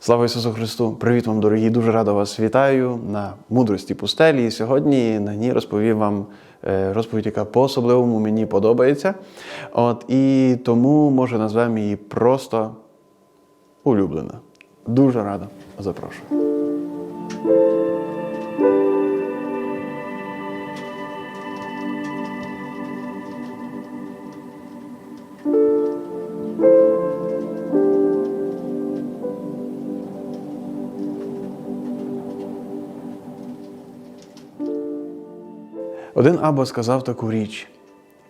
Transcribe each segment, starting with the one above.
Слава Ісусу Христу! Привіт вам, дорогі! Дуже радо вас вітаю на мудрості пустелі. І сьогодні на ній розповім вам е, розповідь, яка по-особливому мені подобається. От, і тому, може, назвемо її просто улюблена. Дуже рада. запрошую. Один Аба сказав таку річ: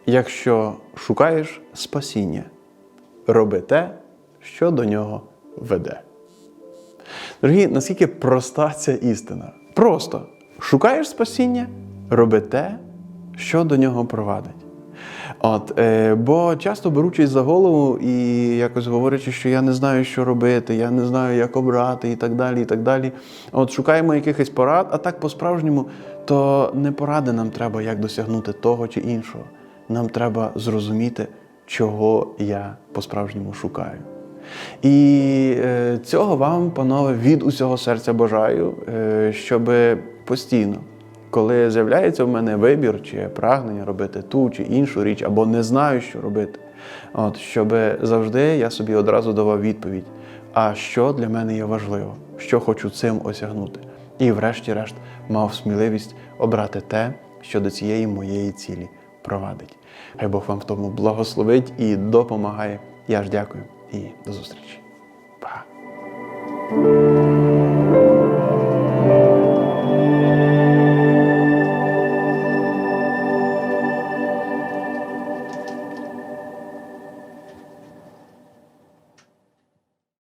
якщо шукаєш спасіння, роби те, що до нього веде. Дорогі, наскільки проста ця істина? Просто шукаєш спасіння, роби те, що до нього провадить. От, е, бо часто беручись за голову і якось говорячи, що я не знаю, що робити, я не знаю, як обрати, і так далі. і так далі. От шукаємо якихось порад, а так по-справжньому, то не поради нам треба, як досягнути того чи іншого. Нам треба зрозуміти, чого я по-справжньому шукаю. І е, цього вам, панове, від усього серця бажаю, е, щоб постійно, коли з'являється в мене вибір чи прагнення робити ту чи іншу річ, або не знаю, що робити, от, щоб завжди я собі одразу давав відповідь, а що для мене є важливо, що хочу цим осягнути. І, врешті-решт, мав сміливість обрати те, що до цієї моєї цілі провадить. Хай Бог вам в тому благословить і допомагає. Я ж дякую і до зустрічі. Па!